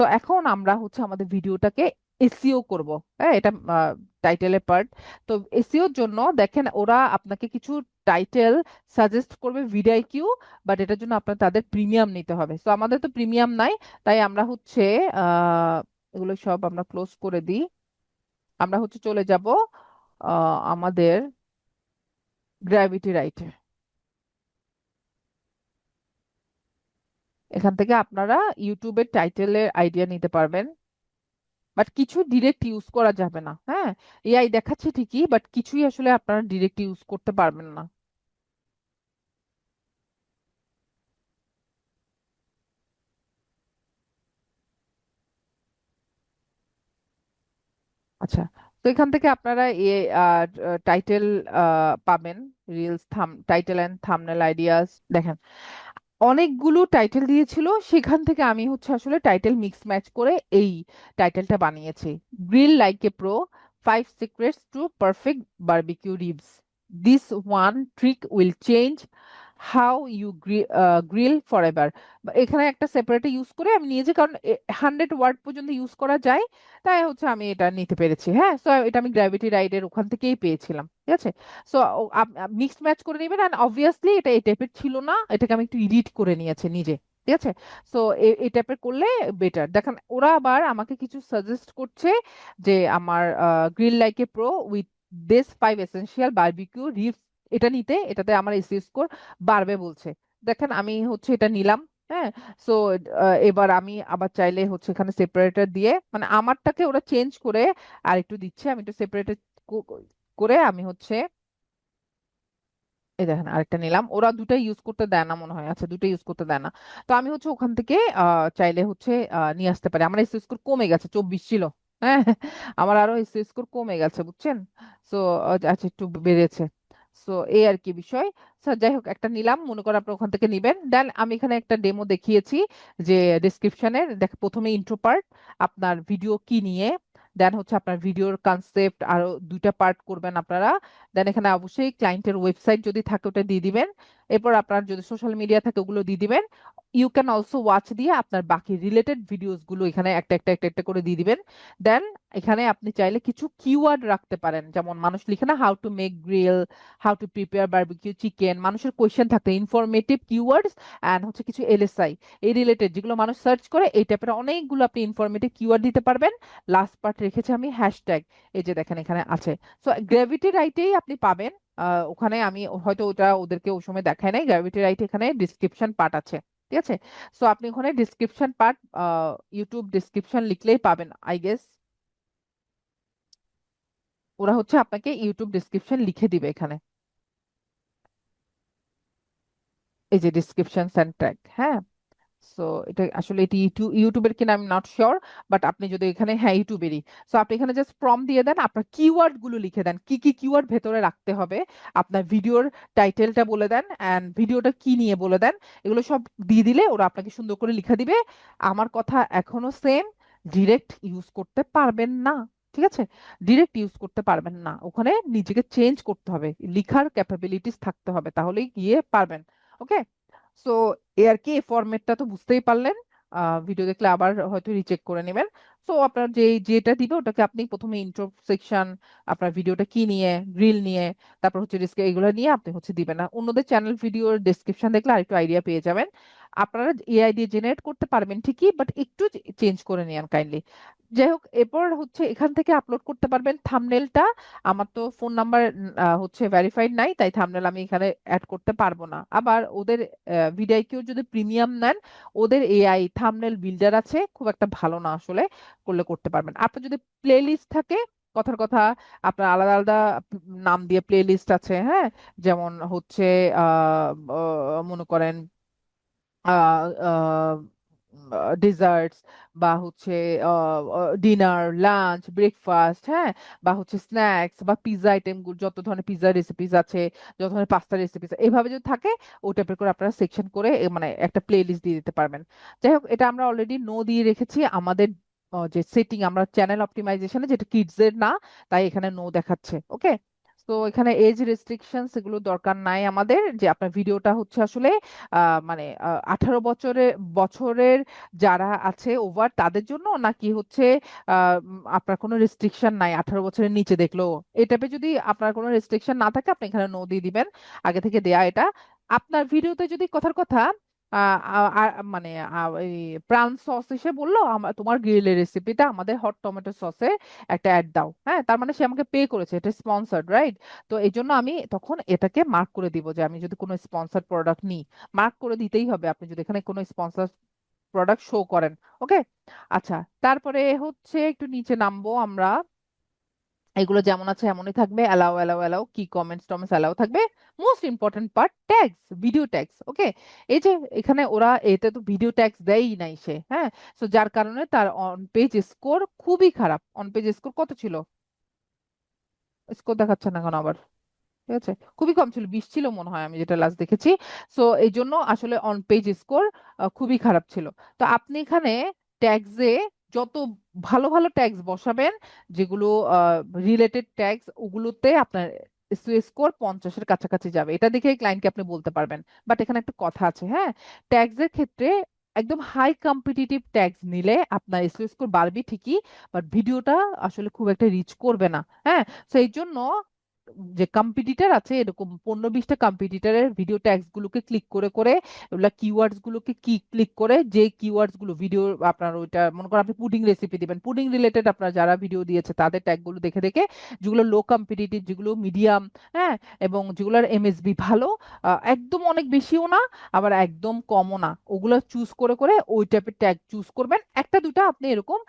So এখন আমরা হচ্ছে আমাদের ভিডিওটাকে এসিও করব। হ্যাঁ এটা টাইটেলের পার্ট তো এসিওর জন্য দেখেন, ওরা আপনাকে কিছু টাইটেল সাজেস্ট করবে ভিডিআইকিউ বাট এটার জন্য আপনার তাদের প্রিমিয়াম নিতে হবে। সো আমাদের তো প্রিমিয়াম নাই, তাই আমরা হচ্ছে এগুলো সব আমরা ক্লোজ করে দিই। আমরা হচ্ছে চলে যাব আমাদের গ্র্যাভিটি রাইটে এখান থেকে আপনারা ইউটিউবের টাইটেলের আইডিয়া নিতে পারবেন। বাট কিছু ডিরেক্ট ইউজ করা যাবে না হ্যাঁ? এআই দেখাচ্ছে ঠিকই বাট কিছুই আসলে আপনারা ডিরেক্ট ইউজ করতে পারবেন না। আচ্ছা তো এখান থেকে আপনারা এ টাইটেল পাবেন। Reels thumb title and thumbnail ideas দেখেন। অনেকগুলো টাইটেল দিয়েছিল, সেখান থেকে আমি হচ্ছে আসলে টাইটেল মিক্স ম্যাচ করে এই টাইটেলটা বানিয়েছি। Grill like a pro five secrets to perfect barbecue ribs this one trick will change how you grill forever এখানে একটা সেপারেট ইউজ করে আমি নিয়েছি, কারণ হান্ড্রেড ওয়ার্ড পর্যন্ত ইউজ করা যায়, তাই হচ্ছে আমি এটা নিতে পেরেছি হ্যাঁ? সো এটা আমি গ্র্যাভিটি রাইডের ওখান থেকেই পেয়েছিলাম, ঠিক আছে? সো মিক্সড ম্যাচ করে নেবেন অ্যান্ড অবভিয়াসলি এটা এই টাইপের ছিল না, এটাকে আমি একটু এডিট করে নিয়েছি নিজে, ঠিক আছে? সো এই টাইপের করলে বেটার দেখেন, ওরা আবার আমাকে কিছু সাজেস্ট করছে যে আমার grill like pro with this five essential barbecue ribs এটা নিতে, এটাতে আমার এসিও স্কোর বাড়বে বলছে। দেখেন, আমি হচ্ছে এটা নিলাম হ্যাঁ? সো এবার আমি আবার চাইলে হচ্ছে এখানে সেপারেটর দিয়ে মানে আমারটাকে ওরা চেঞ্জ করে আর একটু দিচ্ছে, আমি একটু সেপারেটর করে আমি হচ্ছে এই দেখেন, আরেকটা নিলাম। ওরা দুটা ইউজ করতে দেয় না মনে হয় আচ্ছা দুটো ইউজ করতে দেয় না। তো আমি হচ্ছে ওখান থেকে চাইলে হচ্ছে নিয়ে আসতে পারি। আমার এসএস স্কোর কমে গেছে, চব্বিশ ছিল হ্যাঁ? আমার আরও এসএস স্কোর কমে গেছে, বুঝছেন? সো আচ্ছা একটু বেড়েছে। সো এই আর কি বিষয়। স্যার যাই হোক, একটা নিলাম, মনে করো আপনি ওখান থেকে নিবেন। দেন আমি এখানে একটা ডেমো দেখিয়েছি যে ডিসক্রিপশনের দেখ, প্রথমে ইন্ট্রো পার্ট আপনার ভিডিও কি নিয়ে। দেন হচ্ছে আপনার ভিডিওর কনসেপ্ট আরও দুইটা পার্ট করবেন আপনারা। দেন এখানে অবশ্যই ক্লায়েন্টের ওয়েবসাইট যদি থাকে, ওটা দিয়ে দিবেন। এরপর আপনার যদি সোশ্যাল মিডিয়া থাকে, ওগুলো দিয়ে দিবেন। ইউ ক্যান অলসো ওয়াচ দিয়ে আপনার বাকি রিলেটেড ভিডিওসগুলো এখানে একটা একটা একটা একটা করে দিয়ে দিবেন। দেন এখানে আপনি চাইলে কিছু কিওয়ার্ড রাখতে পারেন। যেমন মানুষ লিখে না how to make grill how to prepare barbecue chicken মানুষের কোয়েশ্চেন থাকতে ইনফরমেটিভ কিওয়ার্ডস অ্যান্ড হচ্ছে কিছু এলএসআই এই রিলেটেড যেগুলো মানুষ সার্চ করে, এই টাইপের অনেকগুলো আপনি ইনফরমেটিভ কিওয়ার্ড দিতে পারবেন। লাস্ট পার্ট রেখেছি আমি হ্যাশট্যাগ এই যে দেখেন এখানে আছে। সো গ্র্যাভিটি রাইটেই আপনি পাবেন। ওখানে আমি হয়তো ওটা ওদেরকে ওই সময় দেখাই নাই। গ্র্যাভিটি রাইট এখানে ডিসক্রিপশন পার্ট আছে, ঠিক আছে? সো আপনি ওখানে ডিসক্রিপশন পার্ট ইউটিউব ডিসক্রিপশন লিখলেই পাবেন আই গেস ওরা হচ্ছে আপনাকে ইউটিউব ডিসক্রিপশন লিখে দিবে এখানে। এই যে ডিসক্রিপশন ট্যাগ হ্যাঁ? সো এটা আসলে এটি ইউটিউব ইউটিউবের কিনা আমি নট শিওর বাট আপনি যদি এখানে হ্যাঁ ইউটিউবেরই। সো আপনি এখানে জাস্ট প্রম দিয়ে দেন, আপনার লিখে দেন, কি কি কিওয়ার্ড ভেতরে রাখতে হবে, আপনার ভিডিওর টাইটেলটা বলে দেন অ্যান্ড ভিডিওটা কি নিয়ে বলে দেন, এগুলো সব দিয়ে দিলে ওরা আপনাকে সুন্দর করে লিখে দিবে। আমার কথা এখনও সেম ডিরেক্ট ইউজ করতে পারবেন না, ঠিক আছে? ডিরেক্ট ইউজ করতে পারবেন না, ওখানে নিজেকে চেঞ্জ করতে হবে, লিখার ক্যাপাবিলিটিস থাকতে হবে, তাহলেই গিয়ে পারবেন ওকে সো এ আর কি ফরম্যাটটা তো বুঝতেই পারলেন। ভিডিও দেখলে আবার হয়তো রিচেক করে নেবেন। সো আপনার যে যেটা দিবে ওটাকে আপনি প্রথমে ইন্ট্রো সেকশন আপনার ভিডিওটা কি নিয়ে রিল নিয়ে, তারপর হচ্ছে এগুলো নিয়ে আপনি হচ্ছে দিবেন না। অন্যদের চ্যানেল ভিডিওর ডেসক্রিপশন দেখলে আরেকটু আইডিয়া পেয়ে যাবেন। আপনারা এআই দিয়ে জেনারেট করতে পারবেন ঠিকই বাট একটু চেঞ্জ করে নিন কাইন্ডলি যাই হোক এরপর হচ্ছে এখান থেকে আপলোড করতে পারবেন থাম্বনেলটা আমার তো ফোন নাম্বার হচ্ছে ভেরিফাইড নাই, তাই থামনেল আমি এখানে অ্যাড করতে পারব না। আবার ওদের ভিডিআইকিউ যদি প্রিমিয়াম নেন, ওদের এআই থামনেল বিল্ডার আছে, খুব একটা ভালো না আসলে, করলে করতে পারবেন। আপনার যদি প্লে লিস্ট থাকে, কথার কথা, আপনার আলাদা আলাদা নাম দিয়ে প্লে লিস্ট আছে হ্যাঁ? যেমন হচ্ছে মনে করেন ডেজার্টস বা হচ্ছে ডিনার লাঞ্চ ব্রেকফাস্ট হ্যাঁ? বা হচ্ছে স্ন্যাক্স বা পিৎজা আইটেম যত ধরনের পিৎজা রেসিপিস আছে, যত ধরনের পাস্তা রেসিপিস এভাবে যদি থাকে ওই টাইপের করে আপনারা সেকশন করে মানে একটা প্লে লিস্ট দিয়ে দিতে পারবেন। যাই হোক, এটা আমরা অলরেডি নো দিয়ে রেখেছি। আমাদের যে সেটিং আমরা চ্যানেল অপটিমাইজেশনে যেটা কিডস এর না, তাই এখানে নো দেখাচ্ছে ওকে তো এখানে এজ রেস্ট্রিকশনস এগুলো দরকার নাই আমাদের, যে আপনার ভিডিওটা হচ্ছে আসলে মানে আঠারো বছরের বছরের যারা আছে ওভার তাদের জন্য নাকি হচ্ছে আপনার কোনো রেস্ট্রিকশন নাই? আঠারো বছরের নিচে দেখল টাইপে যদি আপনার কোনো রেস্ট্রিকশন না থাকে, আপনি এখানে নো দিয়ে দিবেন। আগে থেকে দেয়া এটা। আপনার ভিডিওতে যদি কথার কথা মানে প্রাণ সস এসে বলল তোমার গ্রিলের রেসিপিটা আমাদের হট টমেটো সসে একটা অ্যাড দাও। হ্যাঁ তার মানে সে আমাকে পে করেছে, এটা স্পন্সর্ড রাইট তো এই জন্য আমি তখন এটাকে মার্ক করে দিব যে আমি যদি কোনো স্পন্সর্ড প্রোডাক্ট নিই। মার্ক করে দিতেই হবে, আপনি যদি এখানে কোনো স্পন্সর প্রোডাক্ট শো করেন ওকে আচ্ছা তারপরে হচ্ছে একটু নিচে নামবো আমরা। এগুলো যেমন আছে এমনই থাকবে অ্যালাও অ্যালাও অ্যালাও কি কমেন্টস টমেন্টস অ্যালাও থাকবে। Most important part tags video tags okay এই যে এখানে ওরা এতে তো ভিডিও ট্যাগস দেয়ই নাই সে হ্যাঁ? তো যার কারণে তার অন পেজ স্কোর খুবই খারাপ। অন পেজ স্কোর কত ছিল? স্কোর দেখাচ্ছে না এখন আবার? ঠিক আছে? খুবই কম ছিল, বিশ ছিল মনে হয় আমি যেটা লাস্ট দেখেছি। সো এই জন্য আসলে অন পেজ স্কোর খুবই খারাপ ছিল। তো আপনি এখানে ট্যাগসে যত ভালো ভালো ট্যাগস বসাবেন, যেগুলো রিলেটেড ট্যাগস ওগুলোতে আপনার স্কোর পঞ্চাশের কাছাকাছি যাবে। এটা দেখে ক্লায়েন্টকে আপনি বলতে পারবেন। বাট এখানে একটা কথা আছে হ্যাঁ? ট্যাগসের ক্ষেত্রে একদম হাই কম্পিটিটিভ ট্যাগস নিলে আপনার এসইও স্কোর বাড়বে ঠিকই বাট ভিডিওটা আসলে খুব একটা রিচ করবে না হ্যাঁ? সেই জন্য যে কম্পিটিটার আছে, এরকম পনেরো বিশটা কম্পিটিটারের ভিডিও ট্যাগস গুলোকে ক্লিক করে করে এগুলা কিওয়ার্ডস গুলোকে কি ক্লিক করে, যে কিওয়ার্ডসগুলো ভিডিও আপনার ওইটা, মনে করেন আপনি পুডিং রেসিপি দিবেন পুডিং রিলেটেড আপনার যারা ভিডিও দিয়েছে, তাদের ট্যাগগুলো দেখে দেখে যেগুলো লো কম্পিটিটিভ যেগুলো মিডিয়াম হ্যাঁ এবং যেগুলোর এমএসবি ভালো একদম অনেক বেশিও না, আবার একদম কমও না, ওগুলো চুজ করে করে ওই টাইপের ট্যাগ চুজ করবেন, একটা দুটা আপনি এরকম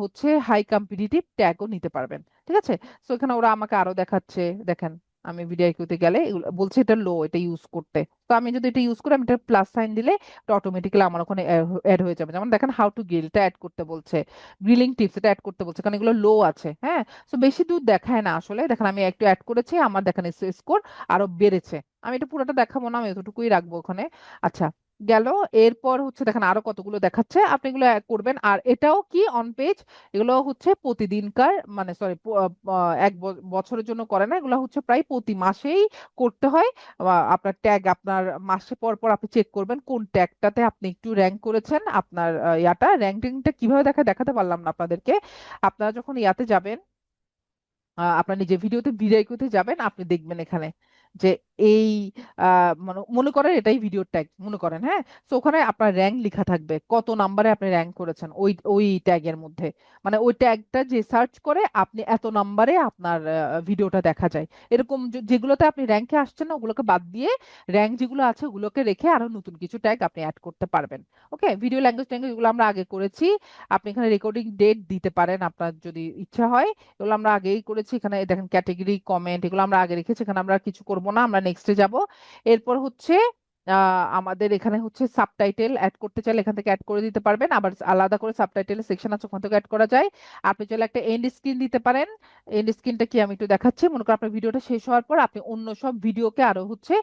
হচ্ছে হাই কম্পিটিটিভ ট্যাগও নিতে পারবেন। ঠিক আছে? সো এখানে ওরা আমাকে আরও দেখাচ্ছে, দেখেন, আমি ভিডিওতে গেলে বলছে এটা লো এটা ইউজ করতে। তো আমি যদি এটা ইউজ করি, আমি এটা প্লাস সাইন দিলে এটা অটোমেটিক্যালি আমার ওখানে অ্যাড হয়ে যাবে। যেমন দেখেন হাউ টু গ্রিল এটা অ্যাড করতে বলছে। গ্রিলিং টিপস এটা অ্যাড করতে বলছে, কারণ এগুলো লো আছে হ্যাঁ? তো বেশি দূর দেখায় না আসলে। দেখেন, আমি একটু অ্যাড করেছি, আমার দেখেন স্কোর আরও বেড়েছে। আমি এটা পুরোটা দেখাবো না, আমি এতটুকুই রাখব ওখানে। আচ্ছা গেল। এরপর হচ্ছে দেখেন আরও কতগুলো দেখাচ্ছে। আপনি এগুলো করবেন। আর এটাও কি অন পেজ এগুলো হচ্ছে প্রতিদিনকার মানে সরি এক বছরের জন্য করে না, এগুলো হচ্ছে প্রায় প্রতি মাসেই করতে হয়। আপনার ট্যাগ আপনার মাসে পর পর আপনি চেক করবেন কোন ট্যাগটাতে আপনি একটু র্যাঙ্ক করেছেন, আপনার ইয়াটা। র্যাঙ্কিংটা কীভাবে দেখা, দেখাতে পারলাম না আপনাদেরকে। আপনারা যখন ইয়াতে যাবেন আপনার নিজের ভিডিওতে ভিডিওতে যাবেন, আপনি দেখবেন এখানে। যে এই মানে করেন এটাই ভিডিও ট্যাগ মনে করেন হ্যাঁ? তো ওখানে আপনার র্যাঙ্ক লেখা থাকবে, কত নাম্বারে আপনি র্যাঙ্ক করেছেন ওই ওই ট্যাগের মধ্যে। মানে ওই ট্যাগটা যে সার্চ করে, আপনি এত নাম্বারে আপনার ভিডিওটা দেখা যায়। এরকম যেগুলোতে আপনি র্যাঙ্কে আসছেন না, ওগুলোকে বাদ দিয়ে র্যাঙ্ক যেগুলো আছে, ওগুলোকে রেখে আরও নতুন কিছু ট্যাগ আপনি অ্যাড করতে পারবেন। ওকে ভিডিও ল্যাঙ্গুয়েজ ট্যাঙ্গুয়েজ এগুলো আমরা আগে করেছি। আপনি এখানে রেকর্ডিং ডেট দিতে পারেন, আপনার যদি ইচ্ছা হয়। এগুলো আমরা আগেই করেছি। এখানে দেখেন ক্যাটেগরি কমেন্ট এগুলো আমরা আগে রেখেছি। এখানে আমরা কিছু করব না, আমরা নেক্সটে যাব। এরপর হচ্ছে আমাদের এখানে হচ্ছে সাবটাইটেল অ্যাড করতে চাইলে এখান থেকে অ্যাড করে দিতে পারবেন। আবার আলাদা করে সাবটাইটেলের সেকশন আছে, ওখান থেকে অ্যাড করা যায়। আপনি চাইলে একটা এন্ড স্ক্রিন দিতে পারেন। এন্ড স্ক্রিনটা কি আমি একটু দেখাচ্ছি। মনে করেন আপনার ভিডিওটা শেষ হওয়ার পর আপনি অন্য সব ভিডিওকে আরও হচ্ছে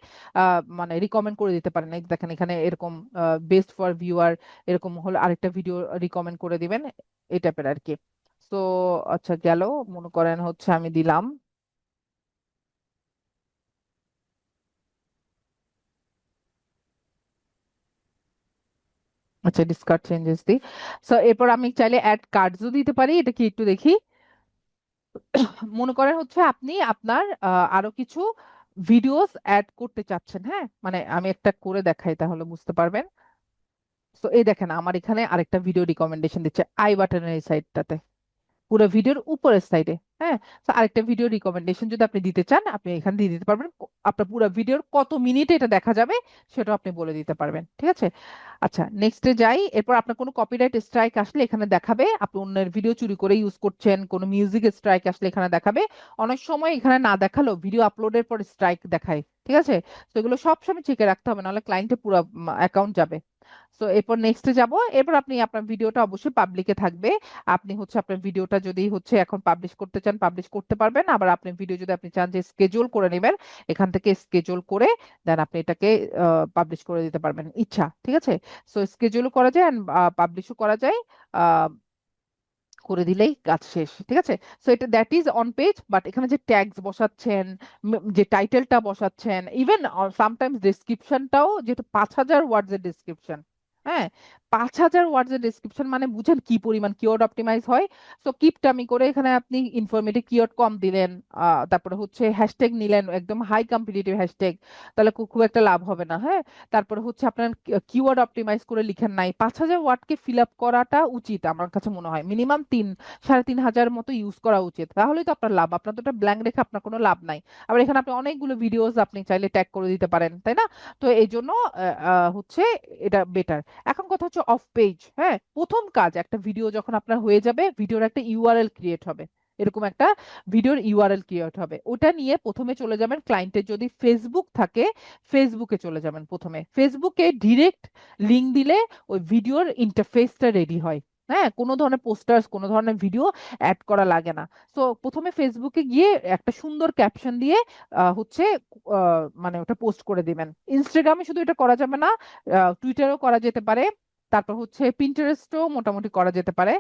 মানে রিকমেন্ড করে দিতে পারেন। দেখেন এখানে এরকম বেস্ট ফর ভিউয়ার এরকম হলে আরেকটা ভিডিও রিকমেন্ড করে দিবেন, এই টাইপের আর কি। তো আচ্ছা গেল, মনে করেন হচ্ছে আমি দিলাম। আচ্ছা ডিসকার্ড চেঞ্জেস দিই। সো এরপর আমি চাইলে অ্যাড কার্ডসও দিতে পারি, এটা কি একটু দেখি। মনে করেন হচ্ছে আপনি আপনার আরও কিছু ভিডিওস অ্যাড করতে চাচ্ছেন হ্যাঁ? মানে আমি একটা করে দেখাই তাহলে বুঝতে পারবেন। তো এই দেখেন, আমার এখানে আরেকটা ভিডিও রিকমেন্ডেশন দিচ্ছে আই বাটনের এই সাইডটাতে পুরো ভিডিওর উপরের সাইডে হ্যাঁ? তো আরেকটা ভিডিও রিকমেন্ডেশন যদি আপনি দিতে চান, আপনি এখানে দিয়ে দিতে পারবেন। আপনার পুরো ভিডিওর কত মিনিটে এটা দেখা যাবে, সেটাও আপনি বলে দিতে পারবেন। ঠিক আছে? আচ্ছা নেক্সটে যাই। এরপর আপনার কোনো কপিরাইট স্ট্রাইক আসলে এখানে দেখাবে। আপনি অন্যের ভিডিও চুরি করে ইউজ করছেন, কোনো মিউজিক স্ট্রাইক আসলে এখানে দেখাবে। অনেক সময় এখানে না দেখাল ভিডিও আপলোডের পর স্ট্রাইক দেখায়। ঠিক আছে? তো এগুলো সবসময় চেকে রাখতে হবে, নাহলে ক্লায়েন্টের পুরো অ্যাকাউন্ট যাবে। তো এরপর নেক্সটে যাব। এরপর আপনি আপনার ভিডিওটা অবশ্যই পাবলিকে থাকবে। আপনি হচ্ছে আপনার ভিডিওটা যদি হচ্ছে এখন পাবলিশ করতে চান পাবলিশ করতে পারবেন। আবার আপনি ভিডিও যদি আপনি চান যে স্কেজুল করে নেবেন, এখান থেকে স্কেজুল করে দেন আপনি এটাকে পাবলিশ করে দিতে পারবেন। ইচ্ছা, ঠিক আছে? সো স্কেজুলও করা যায় অ্যান্ড পাবলিশও করা যায়। করে দিলেই কাজ শেষ, ঠিক আছে? সো এটা that is on page but এখানে যে ট্যাগস বসাচ্ছেন যে টাইটেলটা বসাচ্ছেন ইভেন সামটাইমস ডেসক্রিপশনটাও যেটা পাঁচ হাজার ওয়ার্ডস এর ডেসক্রিপশন হ্যাঁ? পাঁচ হাজার ওয়ার্ডস এর ডেসক্রিপশন মানে বুঝেন কি পরিমাণ কিওয়ার্ড অপটিমাইজ হয়। সো কিপ টামি করে এখানে আপনি ইনফরমেটিভ কিওয়ার্ড কম দিলেন তারপরে হচ্ছে হ্যাশট্যাগ নিলেন, একদম হাই কম্পিটিটিভ হ্যাশট্যাগ তাহলে খুব একটা লাভ হবে না হ্যাঁ? তারপরে হচ্ছে আপনার কিওয়ার্ড অপটিমাইজ করে লিখেন নাই। পাঁচ হাজার ওয়ার্ডকে ফিল আপ করাটা উচিত আমার কাছে মনে হয়। মিনিমাম তিন, সাড়ে তিন হাজার মতো ইউজ করা উচিত। তাহলেই তো আপনার লাভ, আপনার তো এটা ব্ল্যাঙ্ক রেখে, আপনার কোনো লাভ নাই। আবার এখানে আপনি অনেকগুলো ভিডিওস আপনি চাইলে ট্যাগ করে দিতে পারেন, তাই না? তো এই জন্য হচ্ছে এটা বেটার এখন কথা হচ্ছে অফ পেজ হ্যাঁ? প্রথম কাজ, একটা ভিডিও যখন আপনার হয়ে যাবে ভিডিওর একটা ইউআরএল ক্রিয়েট হবে। এরকম একটা ভিডিওর ইউআরএল ক্রিয়েট হবে। ওটা নিয়ে প্রথমে চলে যাবেন ক্লায়েন্টের যদি ফেসবুক থাকে ফেসবুকে চলে যাবেন প্রথমে। ফেসবুকে ডিরেক্ট লিংক দিলে ওই ভিডিওর ইন্টারফেসটা রেডি হয়। হ্যাঁ কোনো ধরনের পোস্টার্স কোনো ধরনের ভিডিও অ্যাড করা লাগে না। তো প্রথমে ফেসবুকে গিয়ে একটা সুন্দর ক্যাপশন দিয়ে হচ্ছে মানে ওটা পোস্ট করে দিবেন। ইনস্টাগ্রামে শুধু এটা করা যাবে না টুইটারও করা যেতে পারে। তারপর হচ্ছে পিন্টারেস্টও মোটামুটি করা যেতে পারে।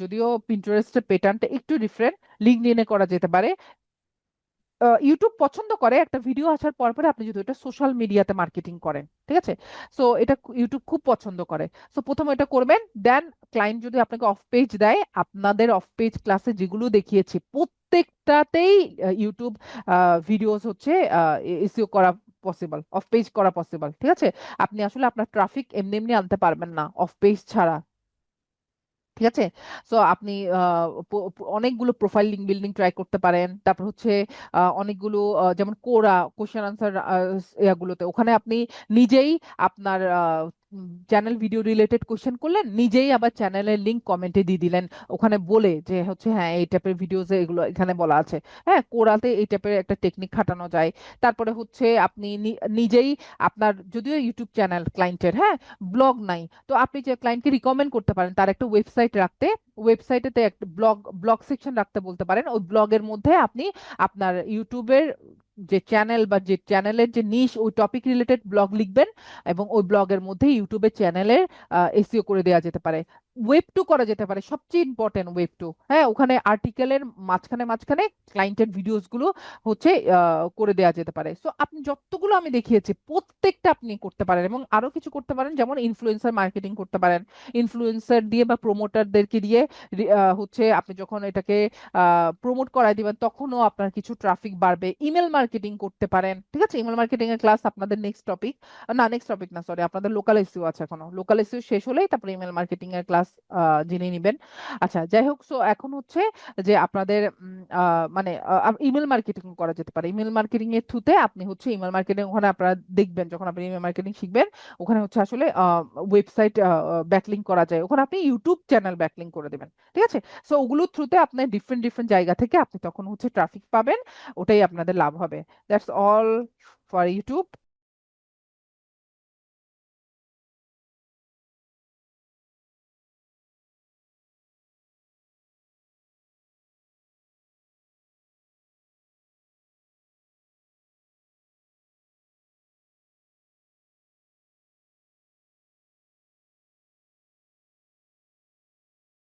যদিও পিন্টারেস্টের প্যাটার্নটা একটু ডিফারেন্ট লিঙ্কডইনে করা যেতে পারে। ইউটিউব পছন্দ করে, একটা ভিডিও আসার পর পরে আপনি যদি এটা সোশ্যাল মিডিয়াতে মার্কেটিং করেন, ঠিক আছে? সো এটা ইউটিউব খুব পছন্দ করে। সো প্রথমে এটা করবেন দেন ক্লায়েন্ট যদি আপনাকে অফ পেজ দেয়, আপনাদের অফ পেজ ক্লাসে যেগুলো দেখিয়েছি, প্রত্যেকটাতেই ইউটিউব ভিডিওস হচ্ছে এসইও করা পসিবল অফ পেজ করা পসিবল ঠিক আছে? আপনি আসলে আপনার ট্রাফিক এমনি এমনি আনতে পারবেন না অফ পেজ ছাড়া। ঠিক আছে? সো আপনি অনেকগুলো প্রোফাইল লিঙ্ক বিল্ডিং ট্রাই করতে পারেন। তারপর হচ্ছে অনেকগুলো যেমন কোরা কোশ্চেন আনসার ইয়াগুলোতে। ওখানে আপনি নিজেই আপনার চ্যানেল ভিডিও রিলেটেড কোশ্চেন করলেন, নিজেই আবার চ্যানেলের লিঙ্ক কমেন্টে দিয়ে দিলেন। ওখানে বলে যে হচ্ছে হ্যাঁ এই টাইপের ভিডিওস এগুলো এখানে বলা আছে। হ্যাঁ কোরাতে এই টাইপের একটা টেকনিক খাটানো যায়। তারপরে হচ্ছে, আপনি নিজেই আপনার যদিও ইউটিউব চ্যানেল ক্লায়েন্টের হ্যাঁ ব্লগ নাই, তো আপনি যে ক্লায়েন্টকে রিকমেন্ড করতে পারেন, তার একটা ওয়েবসাইট রাখতে ওয়েবসাইটেতে একটা ব্লগ ব্লগ সেকশন রাখতে বলতে পারেন। ওই ব্লগের মধ্যে আপনি আপনার ইউটিউবের যে চ্যানেল বা যে চ্যানেলের যে নিশ ওই টপিক রিলেটেড ব্লগ লিখবেন এবং ওই ব্লগের মধ্যে ইউটিউবের চ্যানেলের এসিও করে দেওয়া যেতে পারে। ওয়েব টু করা যেতে পারে, সবচেয়ে ইম্পর্টেন্ট ওয়েব টু হ্যাঁ ওখানে আর্টিকেলের মাঝখানে মাঝখানে ক্লায়েন্টের ভিডিওসগুলো হচ্ছে করে দেওয়া যেতে পারে। সো আপনি যতগুলো আমি দেখিয়েছি, প্রত্যেকটা আপনি করতে পারেন এবং আরও কিছু করতে পারেন, যেমন ইনফ্লুয়েন্সার মার্কেটিং করতে পারেন। ইনফ্লুয়েন্সার দিয়ে বা প্রমোটারদেরকে দিয়ে হচ্ছে আপনি যখন এটাকে প্রমোট করাই দিবেন, তখনও আপনার কিছু ট্রাফিক বাড়বে। ইমেল মার্কেটিং করতে পারেন, ঠিক আছে? ইমেল মার্কেটিং এর ক্লাস আপনাদের নেক্সট টপিক না নেক্সট টপিক না সরি আপনাদের লোকাল এসইও আছে এখনও। লোকাল এসইও শেষ হলেই তারপরে ইমেল মার্কেটিং এর ক্লাস জেনে নিবেন। আচ্ছা যাই হোক সো এখন হচ্ছে যে আপনাদের মানে ইমেল মার্কেটিং করা যেতে পারে। ইমেল মার্কেটিং এর থ্রুতে আপনি হচ্ছে ইমেল মার্কেটিং ওখানে আপনারা দেখবেন, যখন আপনি ইমেল মার্কেটিং শিখবেন, ওখানে হচ্ছে আসলে ওয়েবসাইট ব্যাকলিং করা যায়। ওখানে আপনি ইউটিউব চ্যানেল ব্যাকলিং করে দেবেন, ঠিক আছে? সো ওগুলোর থ্রুতে আপনি ডিফারেন্ট ডিফারেন্ট জায়গা থেকে আপনি তখন হচ্ছে ট্রাফিক পাবেন, ওটাই আপনাদের লাভ হবে। That's all for YouTube